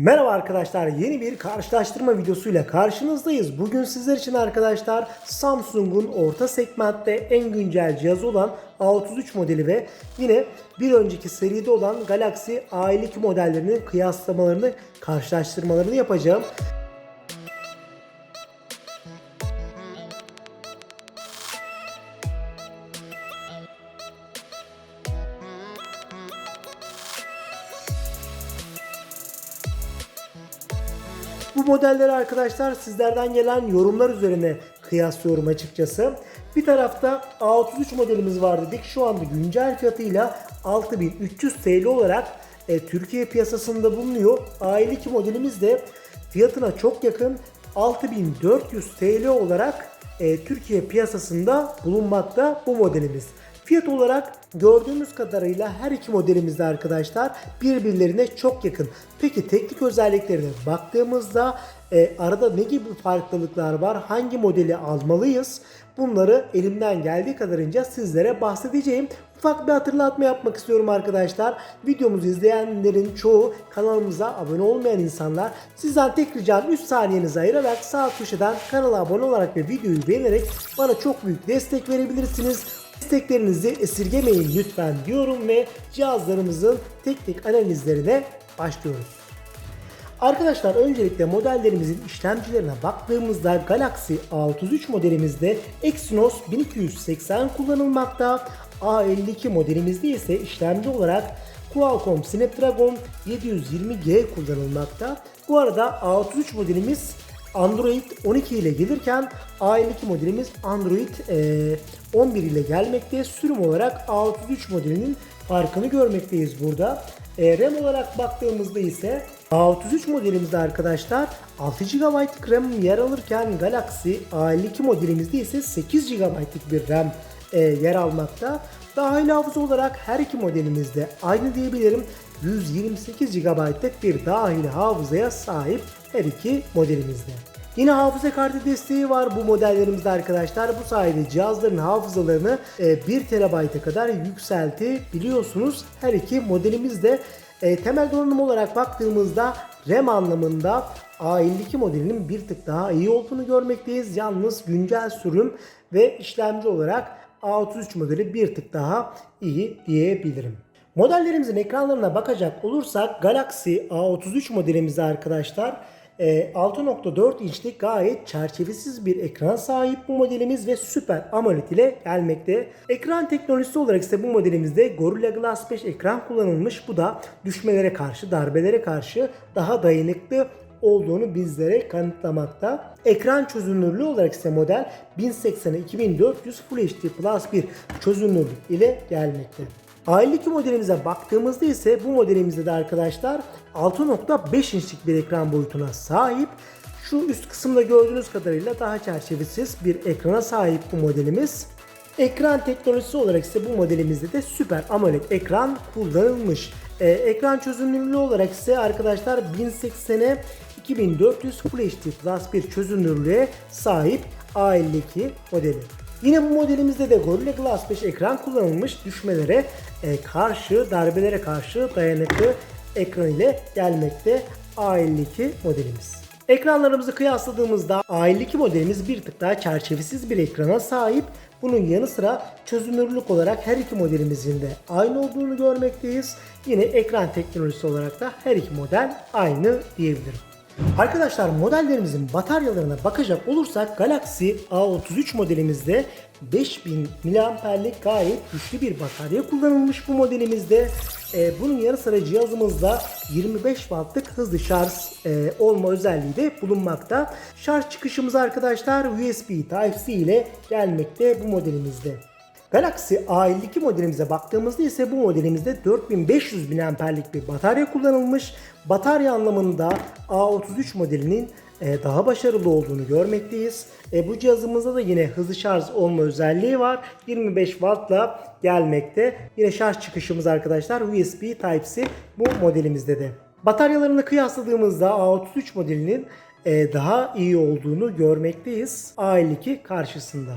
Merhaba arkadaşlar yeni bir karşılaştırma videosuyla karşınızdayız. Bugün sizler için arkadaşlar Samsung'un orta segmentte en güncel cihazı olan A33 modeli ve yine bir önceki seride olan Galaxy A52 modellerinin kıyaslamalarını, karşılaştırmalarını yapacağım. Modelleri arkadaşlar sizlerden gelen yorumlar üzerine kıyaslıyorum açıkçası. Bir tarafta A33 modelimiz var dedik. Şu anda güncel fiyatıyla 6300 TL olarak e, Türkiye piyasasında bulunuyor. A52 modelimiz de fiyatına çok yakın 6400 TL olarak e, Türkiye piyasasında bulunmakta bu modelimiz. Fiyat olarak gördüğümüz kadarıyla her iki modelimizde arkadaşlar birbirlerine çok yakın. Peki teknik özelliklerine baktığımızda e, arada ne gibi farklılıklar var? Hangi modeli almalıyız? Bunları elimden geldiği kadarınca sizlere bahsedeceğim. Ufak bir hatırlatma yapmak istiyorum arkadaşlar. Videomuzu izleyenlerin çoğu kanalımıza abone olmayan insanlar. Sizden tek ricam 3 saniyenizi ayırarak sağ köşeden kanala abone olarak ve videoyu beğenerek bana çok büyük destek verebilirsiniz. Desteklerinizi esirgemeyin lütfen diyorum ve cihazlarımızın teknik analizlerine başlıyoruz. Arkadaşlar öncelikle modellerimizin işlemcilerine baktığımızda Galaxy A33 modelimizde Exynos 1280 kullanılmakta. A52 modelimizde ise işlemci olarak Qualcomm Snapdragon 720G kullanılmakta. Bu arada A33 modelimiz Android 12 ile gelirken A52 modelimiz Android e, 11 ile gelmekte. Sürüm olarak A33 modelinin farkını görmekteyiz burada. E, RAM olarak baktığımızda ise A33 modelimizde arkadaşlar 6 GB RAM yer alırken Galaxy A52 modelimizde ise 8 GB'lık bir RAM e, yer almakta. Dahil hafıza olarak her iki modelimizde aynı diyebilirim. 128 GB'lık bir dahil hafızaya sahip her iki modelimizde. Yine hafıza kartı desteği var bu modellerimizde arkadaşlar. Bu sayede cihazların hafızalarını 1 TB'a kadar yükseltebiliyorsunuz. Her iki modelimizde e, temel donanım olarak baktığımızda RAM anlamında A52 modelinin bir tık daha iyi olduğunu görmekteyiz. Yalnız güncel sürüm ve işlemci olarak A33 modeli bir tık daha iyi diyebilirim. Modellerimizin ekranlarına bakacak olursak Galaxy A33 modelimizde arkadaşlar 6.4 inçlik gayet çerçevesiz bir ekrana sahip bu modelimiz ve Super AMOLED ile gelmekte. Ekran teknolojisi olarak ise bu modelimizde Gorilla Glass 5 ekran kullanılmış. Bu da düşmelere karşı, darbelere karşı daha dayanıklı olduğunu bizlere kanıtlamakta. Ekran çözünürlüğü olarak ise model 1080'e 2400 Full HD Plus bir çözünürlük ile gelmekte. A52 modelimize baktığımızda ise bu modelimizde de arkadaşlar 6.5 inçlik bir ekran boyutuna sahip. Şu üst kısımda gördüğünüz kadarıyla daha çerçevesiz bir ekrana sahip bu modelimiz. Ekran teknolojisi olarak ise bu modelimizde de Super AMOLED ekran kullanılmış. Ee, ekran çözünürlüğü olarak ise arkadaşlar 1080'e 2400 Full HD Plus bir çözünürlüğe sahip A52 modeli. Yine bu modelimizde de Gorilla Glass 5 ekran kullanılmış düşmelere e, karşı, darbelere karşı dayanıklı ekran ile gelmekte A52 modelimiz. Ekranlarımızı kıyasladığımızda A52 modelimiz bir tık daha çerçevesiz bir ekrana sahip. Bunun yanı sıra çözünürlük olarak her iki modelimizin de aynı olduğunu görmekteyiz. Yine ekran teknolojisi olarak da her iki model aynı diyebilirim. Arkadaşlar modellerimizin bataryalarına bakacak olursak Galaxy A33 modelimizde 5000 mAh'lik gayet güçlü bir batarya kullanılmış bu modelimizde. Ee, bunun yanı sıra cihazımızda 25 wattlık hızlı şarj e, olma özelliği de bulunmakta. Şarj çıkışımız arkadaşlar USB Type-C ile gelmekte bu modelimizde. Galaxy A52 modelimize baktığımızda ise bu modelimizde 4500 mAh'lik bir batarya kullanılmış. Batarya anlamında A33 modelinin e, daha başarılı olduğunu görmekteyiz. E, bu cihazımızda da yine hızlı şarj olma özelliği var. 25 Watt'la gelmekte. Yine şarj çıkışımız arkadaşlar USB Type-C bu modelimizde de. Bataryalarını kıyasladığımızda A33 modelinin e, daha iyi olduğunu görmekteyiz A52 karşısında.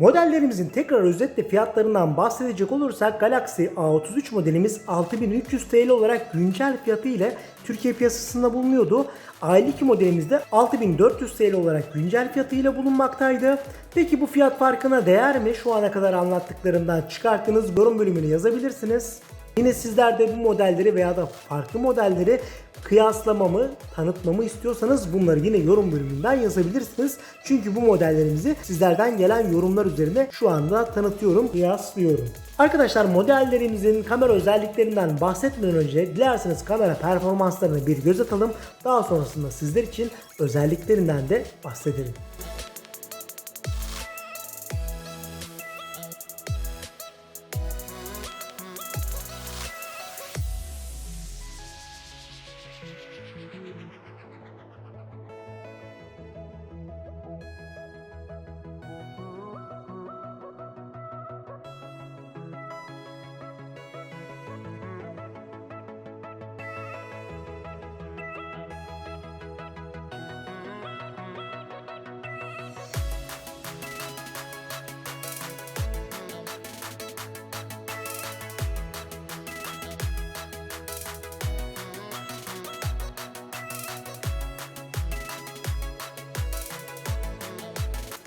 Modellerimizin tekrar özetle fiyatlarından bahsedecek olursak Galaxy A33 modelimiz 6300 TL olarak güncel fiyatı ile Türkiye piyasasında bulunuyordu. A52 modelimiz de 6400 TL olarak güncel fiyatı ile bulunmaktaydı. Peki bu fiyat farkına değer mi? Şu ana kadar anlattıklarımdan çıkarttığınız yorum bölümünü yazabilirsiniz. Yine sizler de bu modelleri veya da farklı modelleri kıyaslamamı, tanıtmamı istiyorsanız bunları yine yorum bölümünden yazabilirsiniz. Çünkü bu modellerimizi sizlerden gelen yorumlar üzerine şu anda tanıtıyorum, kıyaslıyorum. Arkadaşlar modellerimizin kamera özelliklerinden bahsetmeden önce dilerseniz kamera performanslarına bir göz atalım. Daha sonrasında sizler için özelliklerinden de bahsedelim.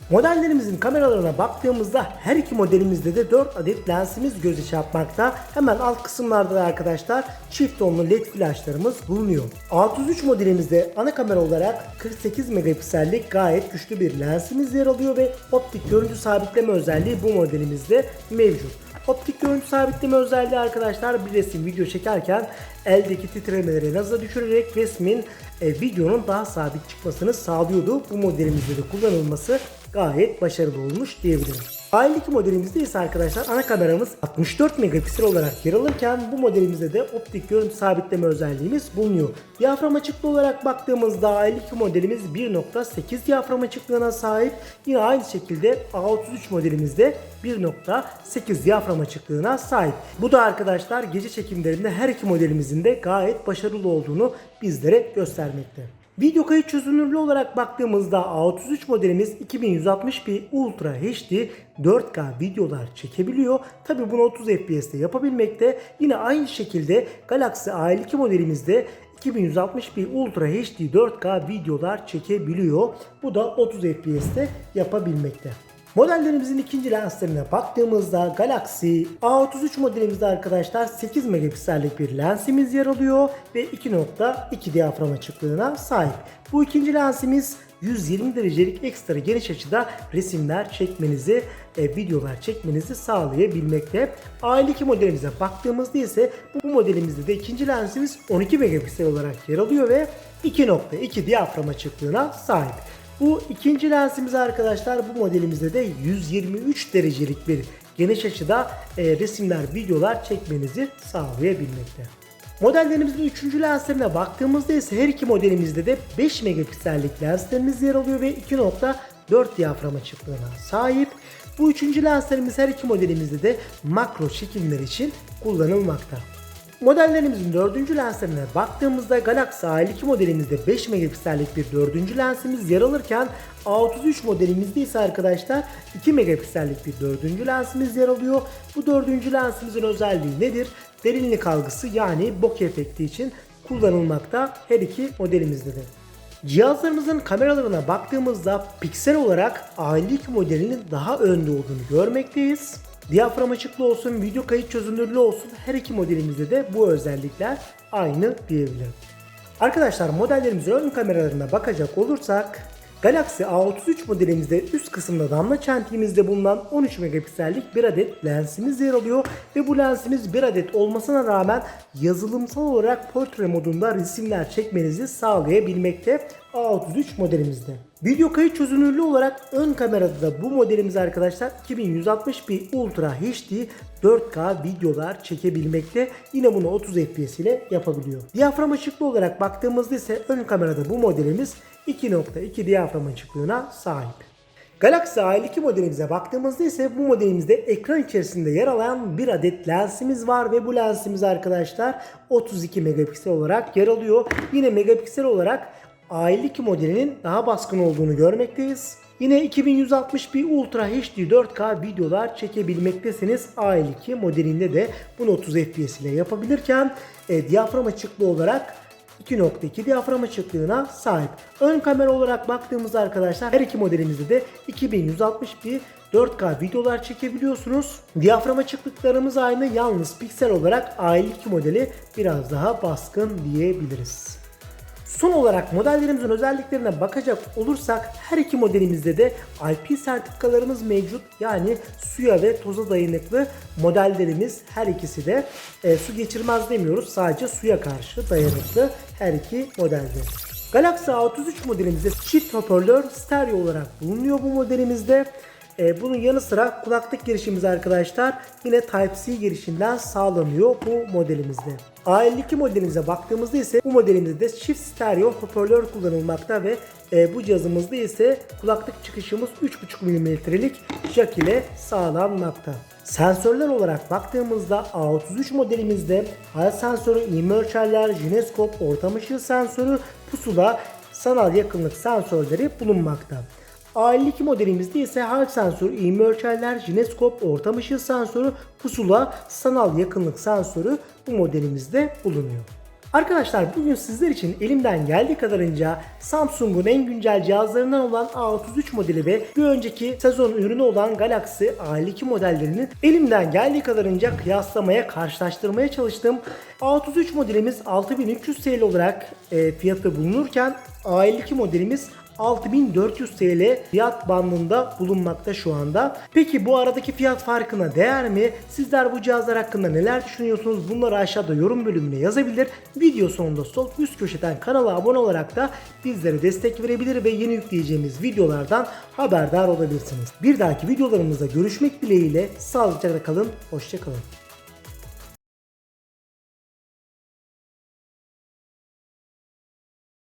Modellerimizin kameralarına baktığımızda her iki modelimizde de 4 adet lensimiz göze çarpmakta. Hemen alt kısımlarda da arkadaşlar çift tonlu led flaşlarımız bulunuyor. 603 modelimizde ana kamera olarak 48 megapiksellik gayet güçlü bir lensimiz yer alıyor ve optik görüntü sabitleme özelliği bu modelimizde mevcut. Optik görüntü sabitleme özelliği arkadaşlar bir resim video çekerken eldeki titremeleri naza düşürerek resmin e, videonun daha sabit çıkmasını sağlıyordu. Bu modelimizde de kullanılması gayet başarılı olmuş diyebilirim. A52 modelimizde ise arkadaşlar ana kameramız 64 megapiksel olarak yer alırken bu modelimizde de optik görüntü sabitleme özelliğimiz bulunuyor. Diyafram açıklığı olarak baktığımızda A52 modelimiz 1.8 diyafram açıklığına sahip. Yine aynı şekilde A33 modelimizde 1.8 diyafram açıklığına sahip. Bu da arkadaşlar gece çekimlerinde her iki modelimizin de gayet başarılı olduğunu bizlere göstermekte. Video kayıt çözünürlüğü olarak baktığımızda A33 modelimiz 2160p Ultra HD 4K videolar çekebiliyor. Tabi bunu 30 FPS'te yapabilmekte. Yine aynı şekilde Galaxy A52 modelimizde 2160p Ultra HD 4K videolar çekebiliyor. Bu da 30 FPS'te yapabilmekte. Modellerimizin ikinci lenslerine baktığımızda Galaxy A33 modelimizde arkadaşlar 8 megapiksellik bir lensimiz yer alıyor ve 2.2 diyafram açıklığına sahip. Bu ikinci lensimiz 120 derecelik ekstra geniş açıda resimler çekmenizi, e, videolar çekmenizi sağlayabilmekte. A52 modelimize baktığımızda ise bu modelimizde de ikinci lensimiz 12 megapiksel olarak yer alıyor ve 2.2 diyafram açıklığına sahip. Bu ikinci lensimiz arkadaşlar bu modelimizde de 123 derecelik bir geniş açıda e, resimler, videolar çekmenizi sağlayabilmekte. Modellerimizin üçüncü lenslerine baktığımızda ise her iki modelimizde de 5 megapiksellik lenslerimiz yer alıyor ve 2.4 diyafram açıklığına sahip. Bu üçüncü lenslerimiz her iki modelimizde de makro çekimler için kullanılmakta. Modellerimizin dördüncü lenslerine baktığımızda Galaxy A52 modelimizde 5 megapiksellik bir dördüncü lensimiz yer alırken A33 modelimizde ise arkadaşlar 2 megapiksellik bir dördüncü lensimiz yer alıyor. Bu dördüncü lensimizin özelliği nedir? Derinlik algısı yani bokeh efekti için kullanılmakta her iki modelimizde de. Cihazlarımızın kameralarına baktığımızda piksel olarak A52 modelinin daha önde olduğunu görmekteyiz. Diyafram açıklığı olsun, video kayıt çözünürlüğü olsun her iki modelimizde de bu özellikler aynı diyebilirim. Arkadaşlar modellerimizin ön kameralarına bakacak olursak Galaxy A33 modelimizde üst kısımda damla çentiğimizde bulunan 13 megapiksellik bir adet lensimiz yer alıyor ve bu lensimiz bir adet olmasına rağmen yazılımsal olarak portre modunda resimler çekmenizi sağlayabilmekte A33 modelimizde. Video kayıt çözünürlüğü olarak ön kamerada da bu modelimiz arkadaşlar 2160p Ultra HD 4K videolar çekebilmekte. Yine bunu 30 FPS ile yapabiliyor. Diyafram açıklığı olarak baktığımızda ise ön kamerada bu modelimiz 2.2 diyafram açıklığına sahip. Galaxy A52 modelimize baktığımızda ise bu modelimizde ekran içerisinde yer alan bir adet lensimiz var ve bu lensimiz arkadaşlar 32 megapiksel olarak yer alıyor. Yine megapiksel olarak A52 modelinin daha baskın olduğunu görmekteyiz. Yine 2160p Ultra HD 4K videolar çekebilmektesiniz. A52 modelinde de bunu 30 FPS ile yapabilirken e, diyafram açıklığı olarak 2.2 diyafram açıklığına sahip. Ön kamera olarak baktığımızda arkadaşlar her iki modelimizde de 2160p 4K videolar çekebiliyorsunuz. Diyafram açıklıklarımız aynı yalnız piksel olarak A52 modeli biraz daha baskın diyebiliriz. Son olarak modellerimizin özelliklerine bakacak olursak her iki modelimizde de IP sertifikalarımız mevcut. Yani suya ve toza dayanıklı modellerimiz her ikisi de e, su geçirmez demiyoruz. Sadece suya karşı dayanıklı her iki modelde. Galaxy A33 modelimizde çift hoparlör stereo olarak bulunuyor bu modelimizde. E, bunun yanı sıra kulaklık girişimiz arkadaşlar yine Type-C girişinden sağlanıyor bu modelimizde. A52 modelimize baktığımızda ise bu modelimizde de çift stereo hoparlör kullanılmakta ve e, bu cihazımızda ise kulaklık çıkışımız 3.5 mm'lik jack ile sağlanmakta. Sensörler olarak baktığımızda A33 modelimizde hal sensörü, ivme ölçerler, jineskop, ortam ışığı sensörü, pusula, sanal yakınlık sensörleri bulunmakta. A52 modelimizde ise hal sensörü, ivme ölçerler, jineskop, ortam ışığı sensörü, pusula, sanal yakınlık sensörü bu modelimizde bulunuyor. Arkadaşlar bugün sizler için elimden geldiği kadarınca Samsung'un en güncel cihazlarından olan A33 modeli ve bir önceki sezon ürünü olan Galaxy A52 modellerinin elimden geldiği kadarınca kıyaslamaya, karşılaştırmaya çalıştım. A33 modelimiz 6300 TL olarak e, fiyatı bulunurken A52 modelimiz 6400 TL fiyat bandında bulunmakta şu anda. Peki bu aradaki fiyat farkına değer mi? Sizler bu cihazlar hakkında neler düşünüyorsunuz? Bunları aşağıda yorum bölümüne yazabilir. Video sonunda sol üst köşeden kanala abone olarak da bizlere destek verebilir ve yeni yükleyeceğimiz videolardan haberdar olabilirsiniz. Bir dahaki videolarımızda görüşmek dileğiyle sağlıcakla kalın, hoşçakalın.